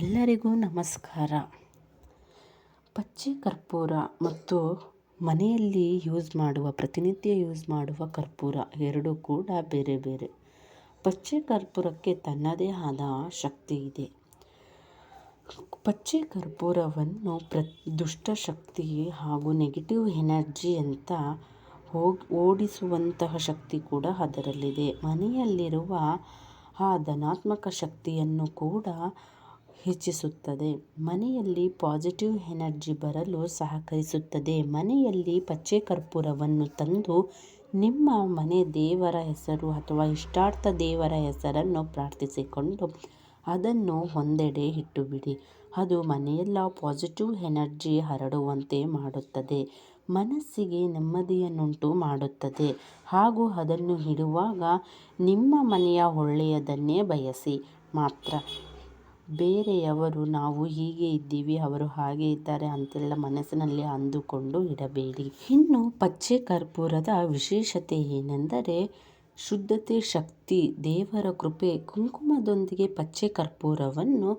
ಎಲ್ಲರಿಗೂ ನಮಸ್ಕಾರ. ಪಚ್ಚೆ ಕರ್ಪೂರ ಮತ್ತು ಮನೆಯಲ್ಲಿ ಯೂಸ್ ಮಾಡುವ, ಪ್ರತಿನಿತ್ಯ ಯೂಸ್ ಮಾಡುವ ಕರ್ಪೂರ ಎರಡೂ ಕೂಡ ಬೇರೆ ಬೇರೆ. ಪಚ್ಚೆ ಕರ್ಪೂರಕ್ಕೆ ತನ್ನದೇ ಆದ ಶಕ್ತಿ ಇದೆ. ಪಚ್ಚೆ ಕರ್ಪೂರವನ್ನು ಪ್ರ ದುಷ್ಟಶಕ್ತಿ ಹಾಗೂ ನೆಗೆಟಿವ್ ಎನರ್ಜಿ ಅಂತ ಹೋಗಿ, ಓಡಿಸುವಂತಹ ಶಕ್ತಿ ಕೂಡ ಅದರಲ್ಲಿದೆ. ಮನೆಯಲ್ಲಿರುವ ಆ ಧನಾತ್ಮಕ ಶಕ್ತಿಯನ್ನು ಕೂಡ ಹೆಚ್ಚಿಸುತ್ತದೆ. ಮನೆಯಲ್ಲಿ ಪಾಸಿಟಿವ್ ಎನರ್ಜಿ ಬರಲು ಸಹಕರಿಸುತ್ತದೆ. ಮನೆಯಲ್ಲಿ ಪಚ್ಚೆ ಕರ್ಪೂರವನ್ನು ತಂದು ನಿಮ್ಮ ಮನೆ ದೇವರ ಹೆಸರು ಅಥವಾ ಇಷ್ಟಾರ್ಥ ದೇವರ ಹೆಸರನ್ನು ಪ್ರಾರ್ಥಿಸಿಕೊಂಡು ಅದನ್ನು ಒಂದೆಡೆ ಇಟ್ಟುಬಿಡಿ. ಅದು ಮನೆಯೆಲ್ಲ ಪಾಸಿಟಿವ್ ಎನರ್ಜಿ ಹರಡುವಂತೆ ಮಾಡುತ್ತದೆ. ಮನಸ್ಸಿಗೆ ನೆಮ್ಮದಿಯನ್ನುಂಟು ಮಾಡುತ್ತದೆ. ಹಾಗೂ ಅದನ್ನು ಇಡುವಾಗ ನಿಮ್ಮ ಮನೆಯ ಒಳ್ಳೆಯದನ್ನೇ ಬಯಸಿ. ಮಾತ್ರ. ಬೇರೆಯವರು ನಾವು ಹೀಗೆ ಇದ್ದೀವಿ, ಅವರು ಹಾಗೆ ಇದ್ದಾರೆ ಅಂತೆಲ್ಲ ಮನಸ್ಸಿನಲ್ಲಿ ಅಂದುಕೊಂಡು ಇಡಬೇಡಿ. ಇನ್ನು ಪಚ್ಚೆ ಕರ್ಪೂರದ ವಿಶೇಷತೆ ಏನೆಂದರೆ, ಶುದ್ಧತೆ, ಶಕ್ತಿ, ದೇವರ ಕೃಪೆ, ಕುಂಕುಮದೊಂದಿಗೆ ಪಚ್ಚೆ ಕರ್ಪೂರವನ್ನು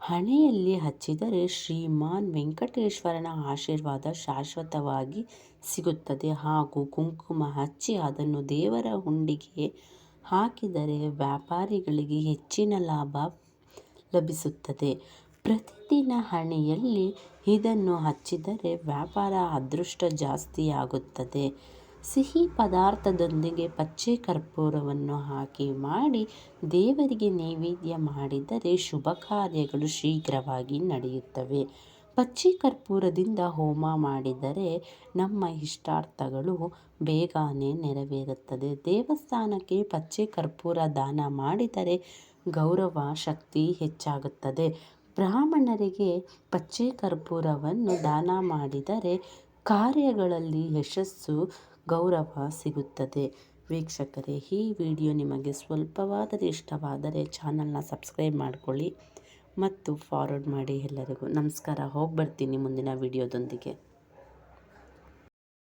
ಹಣೆಯಲ್ಲಿ ಹಚ್ಚಿದರೆ ಶ್ರೀಮಾನ್ ವೆಂಕಟೇಶ್ವರನ ಆಶೀರ್ವಾದ ಶಾಶ್ವತವಾಗಿ ಸಿಗುತ್ತದೆ. ಹಾಗೂ ಕುಂಕುಮ ಹಚ್ಚಿ ಅದನ್ನು ದೇವರ ಹುಂಡಿಗೆ ಹಾಕಿದರೆ ವ್ಯಾಪಾರಿಗಳಿಗೆ ಹೆಚ್ಚಿನ ಲಾಭ ಲಭಿಸುತ್ತದೆ. ಪ್ರತಿದಿನ ಹಣೆಯಲ್ಲಿ ಇದನ್ನು ಹಚ್ಚಿದರೆ ವ್ಯಾಪಾರ ಅದೃಷ್ಟ ಜಾಸ್ತಿಯಾಗುತ್ತದೆ. ಸಿಹಿ ಪದಾರ್ಥದೊಂದಿಗೆ ಪಚ್ಚೆ ಕರ್ಪೂರವನ್ನು ಹಾಕಿ ಮಾಡಿ ದೇವರಿಗೆ ನೈವೇದ್ಯ ಮಾಡಿದರೆ ಶುಭ ಕಾರ್ಯಗಳು ಶೀಘ್ರವಾಗಿ ನಡೆಯುತ್ತವೆ. ಪಚ್ಚೆ ಕರ್ಪೂರದಿಂದ ಹೋಮ ಮಾಡಿದರೆ ನಮ್ಮ ಇಷ್ಟಾರ್ಥಗಳು ಬೇಗನೆ ನೆರವೇರುತ್ತದೆ. ದೇವಸ್ಥಾನಕ್ಕೆ ಪಚ್ಚೆ ಕರ್ಪೂರ ದಾನ ಮಾಡಿದರೆ ಗೌರವ ಶಕ್ತಿ ಹೆಚ್ಚಾಗುತ್ತದೆ. ಬ್ರಾಹ್ಮಣರಿಗೆ ಪಚ್ಚೆ ಕರ್ಪೂರವನ್ನು ದಾನ ಮಾಡಿದರೆ ಕಾರ್ಯಗಳಲ್ಲಿ ಯಶಸ್ಸು, ಗೌರವ ಸಿಗುತ್ತದೆ. ವೀಕ್ಷಕರೇ, ಈ ವಿಡಿಯೋ ನಿಮಗೆ ಸ್ವಲ್ಪವಾದರೂ ಇಷ್ಟವಾದರೆ ಚಾನಲ್ನ ಸಬ್ಸ್ಕ್ರೈಬ್ ಮಾಡಿಕೊಳ್ಳಿ ಮತ್ತು ಫಾರ್ವರ್ಡ್ ಮಾಡಿ ಎಲ್ಲರಿಗೂ. ನಮಸ್ಕಾರ ಹೋಗಿ ಬರ್ತೀನಿ ಮುಂದಿನ ವಿಡಿಯೋದೊಂದಿಗೆ.